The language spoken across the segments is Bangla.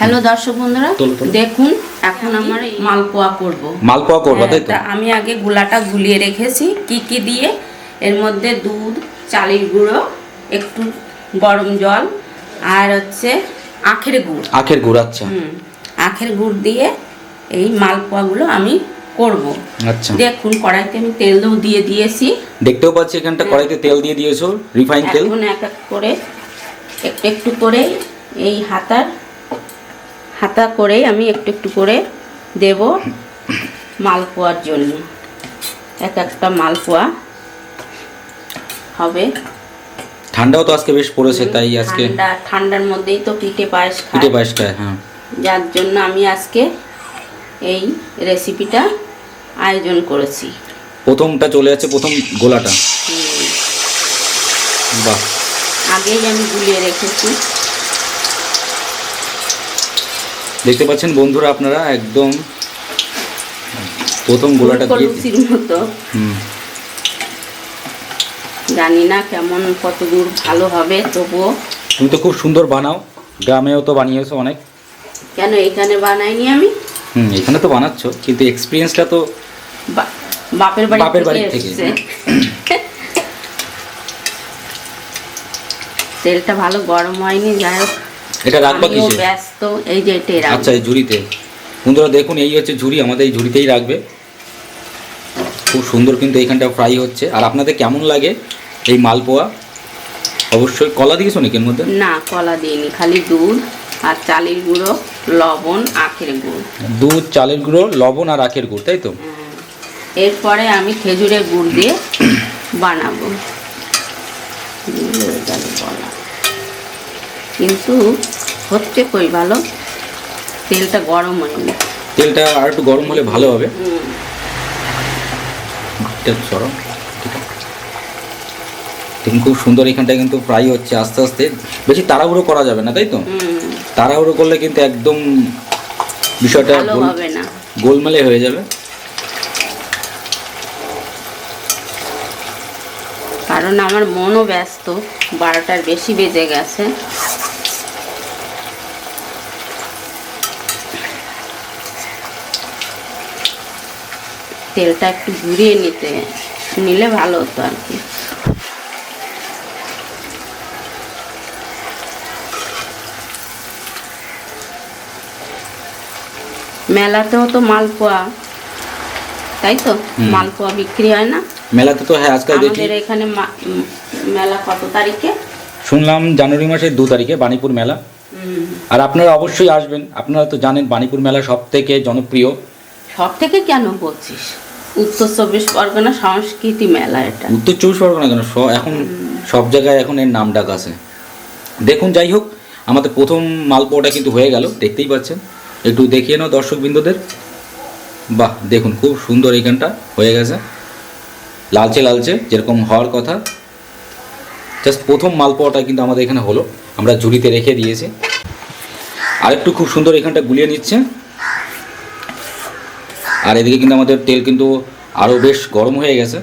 হ্যালো দর্শক বন্ধুরা। দেখুন এখন আমার এই মালপোয়া করব। মালপোয়া করবা তাই তো? হ্যাঁ, আমি আগে গুলাটা গুলিয়ে রেখেছি। কি কি দিয়ে? এর মধ্যে দুধ চালের গুঁড়ো একটু গরম জল আর হচ্ছে আখের গুড়। আখের গুড় আচ্ছা। আখের গুড় দিয়ে এই মালপোয়াগুলো আমি করব। আচ্ছা। দেখুন কড়াইতে আমি তেলও দিয়ে দিয়েছি। দেখতেও পাচ্ছি এখানটা কড়াইতে তেল দিয়ে দিয়েছ রিফাইন তেল। এখন এক এক করে একটু একটু করে এই হাতার হাতা করে আমি একটু একটু করে দেব মালপোয়ার জন্য। এক একটা মালপোয়া হবে। ঠান্ডাও তো আজকে বেশ পড়েছে তাই আজকে ঠান্ডা ঠান্ডার মধ্যেই তো পিঠে পায়েস পিঠে পায়েস খায় হ্যাঁ। যার জন্য আমি আজকে এই রেসিপিটা আয়োজন করেছি। প্রথমটা চলে যাচ্ছে প্রথম গোলাটা। বাহ। আগেই আমি গুলিয়ে রেখেছি। দেখতে পাচ্ছেন বন্ধুরা আপনারা একদম প্রথম গোলাটা দিয়ে লুচির মতো। জানি না কেমন কত দূর ভালো হবে তবুও। তুমি তো খুব সুন্দর বানাও। গ্রামেও তো বানিয়েছো অনেক। কেন এখানে বানাইনি আমি? হুম এখানে তো বানাচ্ছো কিন্তু এক্সপিরিয়েন্সটা তো বাপের বাড়ি বাপের বাড়ি থেকে। তেলটা ভালো গরম হয়নি যাই হোক। এটা রাখবা কিসে? ব্যস্ত এই যে রাখব। আচ্ছা এই ঝুড়িতে। বন্ধুরা দেখুন এই হচ্ছে ঝুড়ি আমাদের এই ঝুড়িতেই রাখবে। খুব সুন্দর কিন্তু এইখানটা ফ্রাই হচ্ছে। আর আপনাদের কেমন লাগে এই মালপোয়া? অবশ্যই কলা দিয়েছ নাকি এর মধ্যে? না কলা দিইনি খালি দুধ আর চালের গুঁড়ো লবণ আখের গুড়। দুধ চালের গুঁড়ো লবণ আর আখের গুড় তাই তো? এরপরে আমি খেজুরের গুড় দিয়ে বানাবো। হয়ে কিন্তু হচ্ছে কই ভালো। তেলটা গরম হয়নি তেলটা আর একটু গরম হলে ভালো হবে। দেখুন খুব সুন্দর এখানটা কিন্তু ফ্রাই হচ্ছে আস্তে আস্তে। বেশি তাড়াহুড়ো করা যাবে না তাই তো? তাড়াহুড়ো করলে কিন্তু একদম বিষয়টা ভালো হবে না। গোলমেলে হয়ে যাবে। কারণ আমার মনও ব্যস্ত বারোটার বেশি বেজে গেছে। তেলটা একটু ঘুরিয়ে নিতে নিলে ভালো হতো আর কি। মেলাতেও তো মালপোয়া তাই তো? মালপোয়া বিক্রি হয় না? মেলাতে তো হ্যাঁ আজকাল দেখি। আমাদের এখানে মেলা কত তারিখে? শুনলাম জানুয়ারি মাসের দু তারিখে বাণীপুর মেলা। আর আপনারা অবশ্যই আসবেন। আপনারা তো জানেন বাণীপুর মেলা সব থেকে জনপ্রিয়। সব থেকে কেন বলছিস? উত্তর চব্বিশ পরগনা সংস্কৃতি মেলা এটা। উত্তর চব্বিশ পরগনা কেন? এখন সব জায়গায় এখন এর নাম ডাক আছে। দেখুন, যাই হোক, আমাদের প্রথম মালপোয়াটা কিন্তু হয়ে গেল, দেখতেই পাচ্ছেন। একটু দেখিয়ে নাও দর্শক বিন্দুদের বাহ, দেখুন, খুব সুন্দর এইখানটা হয়ে গেছে। লালচে লালচে, যেরকম হওয়ার কথা। জাস্ট প্রথম মালপোয়াটা কিন্তু আমাদের এখানে হলো। আমরা ঝুড়িতে রেখে দিয়েছি। আর একটু খুব সুন্দর এখানটা গুলিয়ে নিচ্ছে। আর এদিকে কিন্তু আমাদের তেল কিন্তু আরও বেশ গরম হয়ে গেছে।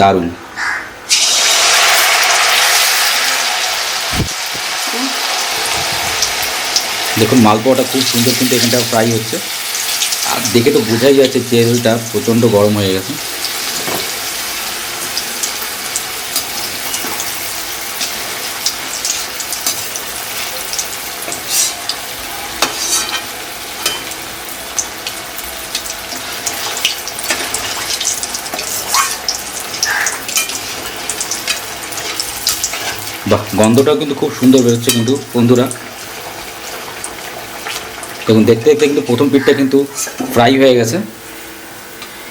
দারুণ। দেখুন, মালপোয়াটা খুব সুন্দর কিন্তু এখানটা ফ্রাই হচ্ছে। আর দেখে তো বোঝাই যাচ্ছে তেলটা প্রচণ্ড গরম হয়ে গেছে। বাহ, গন্ধটাও কিন্তু খুব সুন্দর বেরোচ্ছে কিন্তু বন্ধুরা। দেখুন, দেখতে দেখতে কিন্তু প্রথম পিঠটা কিন্তু ফ্রাই হয়ে গেছে।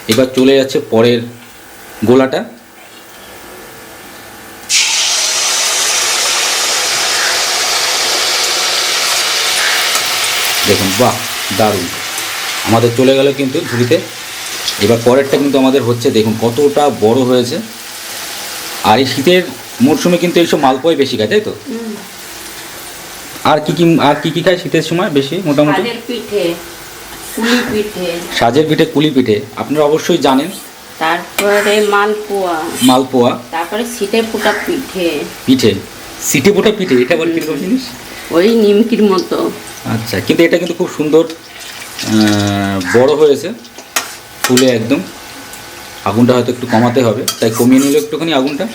এবার চলে যাচ্ছে পরের গোলাটা। দেখুন, বাহ, দারুণ। আমাদের চলে গেল কিন্তু ঝুড়িতে। এবার পরেরটা কিন্তু আমাদের হচ্ছে, দেখুন, কতটা বড় হয়েছে। আর এই শীতের মরশুমে কিন্তু এইসব মালপোয়াই বেশি খায় তাই তো? আর কি কি আর কি কি খায় শীতের সময় বেশি মোটামুটি? পিঠে পিঠে। সাজের পিঠে কুলি পিঠে আপনারা অবশ্যই জানেন। তারপরে মালপোয়া। মালপোয়া। তারপরে সিটে ফুটা পিঠে। পিঠে। সিটি পোটা পিঠে এটা আবার কীরকম জিনিস? ওই নিমকির মতো। আচ্ছা কিন্তু এটা কিন্তু খুব সুন্দর বড় হয়েছে ফুলে একদম। আগুনটা হয়তো একটু কমাতে হবে তাই কমিয়ে নিল একটুখানি আগুনটা।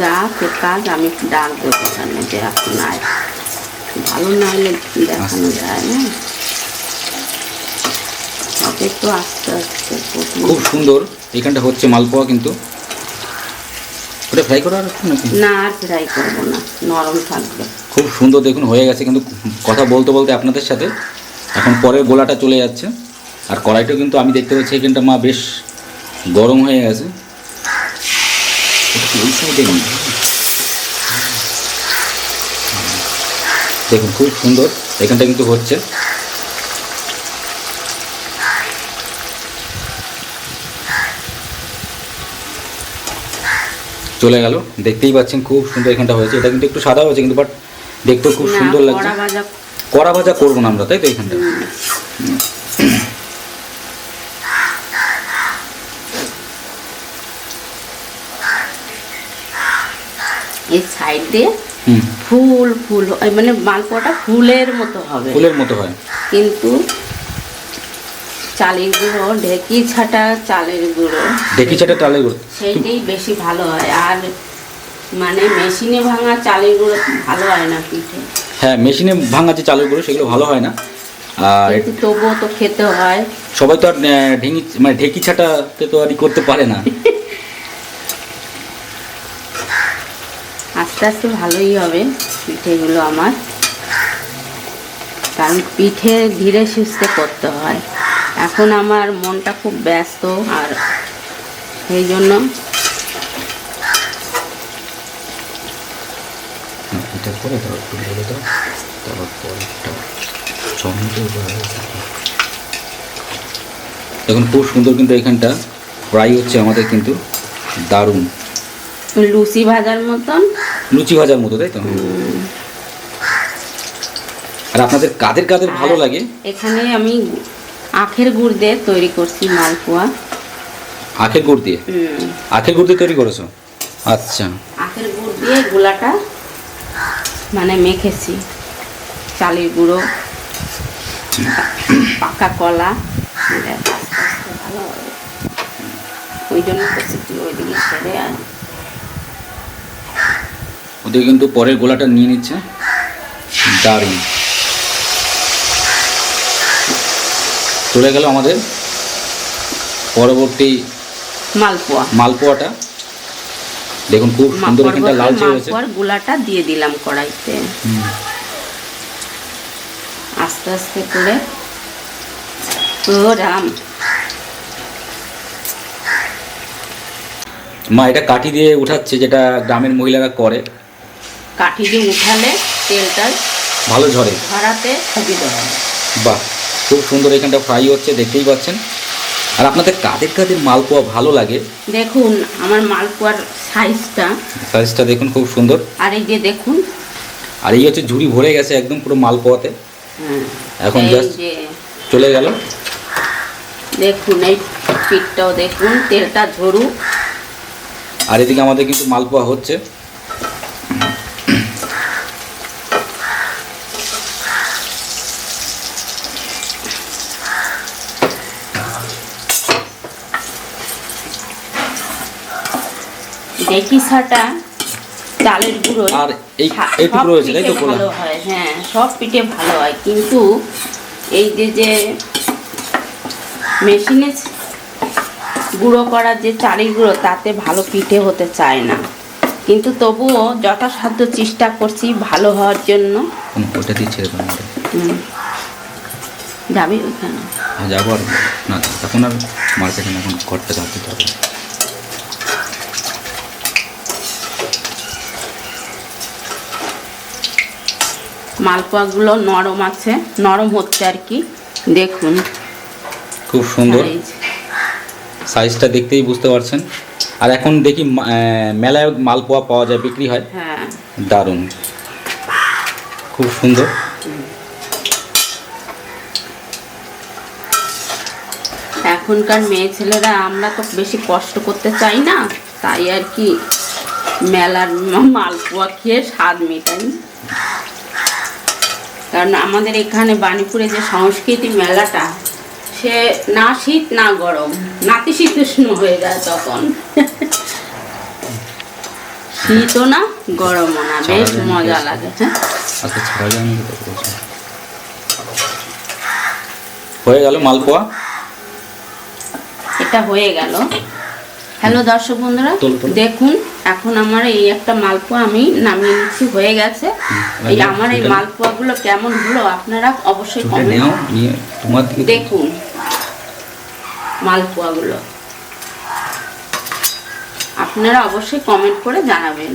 যা তোর কাজ আমি ডাক দেবো ওখানে যে এখন আয় ভালো না হলে দেখানো যায় না তো আস্তে আস্তে খুব সুন্দর এখানটা হচ্ছে মালপোয়া কিন্তু। ওটা ফ্রাই করা আর নাকি? না আর ফ্রাই করব না নরম থাকবে। খুব সুন্দর দেখুন হয়ে গেছে কিন্তু কথা বলতে বলতে আপনাদের সাথে এখন পরের গোলাটা চলে যাচ্ছে। আর কড়াইটাও কিন্তু আমি দেখতে পাচ্ছি এখানটা মা বেশ গরম হয়ে গেছে। ওই এ দেখুন খুব সুন্দর এখানটা কিন্তু হচ্ছে। চলে গেল। দেখতেই পাচ্ছেন খুব সুন্দর এখানটা হয়েছে। এটা কিন্তু একটু সাদা হয়েছে কিন্তু বাট দেখতেও খুব সুন্দর লাগছে। কড়া ভাজা করব না আমরা তাই তো এখানটা? এই সাইড দিয়ে ফুল ফুল মানে মালপোয়াটা ফুলের মতো হবে। ফুলের মতো হয়। কিন্তু চালের গুঁড়ো ঢেকি ছাটা চালের গুঁড়ো। দেখি সেটা তাহলে সেইটাই বেশি ভালো হয়। আর মানে মেশিনে ভাঙা চালের গুঁড়ো ভালো হয় না পিঠে। হ্যাঁ মেশিনে ভাঙা যে চালু করে সেগুলো ভালো হয় না। আর তবুও তো খেতে হয়। সবাই তো আর ঢেঙি মানে ঢেকি ছাটাতে তো আর করতে পারে না। আস্তে আস্তে ভালোই হবে পিঠেগুলো আমার। কারণ পিঠে ধীরে সুস্থে করতে হয়। এখন আমার মনটা খুব ব্যস্ত আর সেই জন্য এটা করে দাও একটু বলে দাও তারপর পরেরটা দেখুন খুব সুন্দর কিন্তু এখানটা। ফ্রাই হচ্ছে আমাদের কিন্তু দারুণ। লুচি ভাজার মতন? লুচি ভাজার মতো তাই তো? আর আপনাদের কাদের কাদের ভালো লাগে? এখানে আমি আখের গুড় দিয়ে তৈরি করছি মালপোয়া। আখের গুড় দিয়ে? আখের গুড় দিয়ে তৈরি করেছ? আচ্ছা। আখের গুড় দিয়ে গোলাটা মানে মেখেছি। চালের গুঁড়ো পাকা কলা ভালো ওই জন্য ওইদিকে সেরে আর। ওদের কিন্তু পরের গোলাটা নিয়ে নিচ্ছে। দারুণ। চলে গেল আমাদের পরবর্তী মালপোয়া। মালপোয়াটা। দেখুন খুব সুন্দর এখানটা লালচে হয়েছে। মালপোয়ার গোলাটা দিয়ে দিলাম কড়াইতে। আস্তে আস্তে করে ও রাম মা এটা কাঠি দিয়ে উঠাচ্ছে যেটা গ্রামের মহিলারা করে। কাঠি দিয়ে উঠালে তেলটা ভালো ঝরে। ধরাতে সুবিধা হয় বাহ। খুব সুন্দর এখানটা ফ্রাই হচ্ছে দেখতেই পাচ্ছেন। আর আপনাদের কাদের কাদের মালপোয়া ভালো লাগে? দেখুন আমার মালপোয়ার সাইজটা সাইজটা দেখুন খুব সুন্দর। আর এই যে দেখুন। আর এই হচ্ছে ঝুড়ি ভরে গেছে একদম পুরো মালপোয়াতে। হ্যাঁ, এখন যে চলে গেল। দেখুন এই পিঠটাও দেখুন তেলটা ঝরুক। আর এদিকে আমাদের কিন্তু মালপোয়া হচ্ছে। দেখি সাটা চালের গুঁড়ো। আর এই এইটুকু রয়েছে তাই তো ভালো হয় হ্যাঁ সব পিঠে ভালো হয়। কিন্তু এই যে যে মেশিনে গুঁড়ো করা যে চালের গুঁড়ো তাতে ভালো পিঠে হতে চায় না। কিন্তু তবুও যথাসাধ্য চেষ্টা করছি ভালো হওয়ার জন্য। ওটা। হুম। যাবি ওইখানে হ্যাঁ যাব আর না এখন আর মার্কেটে এখন ঘরটা যাতে হবে। মালপোয়াগুলো নরম আছে নরম হচ্ছে আর কি। দেখুন। খুব সুন্দর। সাইজটা দেখতেই বুঝতে পারছেন। আর এখন দেখি মেলায় মালপোয়া পাওয়া যায় বিক্রি হয়? হ্যাঁ। দারুণ। খুব সুন্দর। এখনকার মেয়ে ছেলেরা আমরা তো বেশি কষ্ট করতে চাই না। তাই আর কি মেলার মালপোয়া খেয়ে স্বাদ মেটাই। কারণ আমাদের এখানে বাণীপুরে যে সংস্কৃতি মেলাটা সে না শীত না গরম। নাতিশীতোষ্ণ হয়ে যায় তখন। শীতও না গরমও না। বেশ মজা লাগে হ্যাঁ? আচ্ছা। হয়ে গেল মালপোয়া? এটা হয়ে গেল। হ্যালো দর্শক বন্ধুরা। দেখুন এখন আমার এই একটা মালপোয়া আমি নামিয়ে নিচ্ছি হয়ে গেছে। এই আমার এই মালপোয়া মালপোয়াগুলো কেমন হলো আপনারা অবশ্যই দেখুন মালপোয়াগুলো। আপনারা অবশ্যই কমেন্ট করে জানাবেন।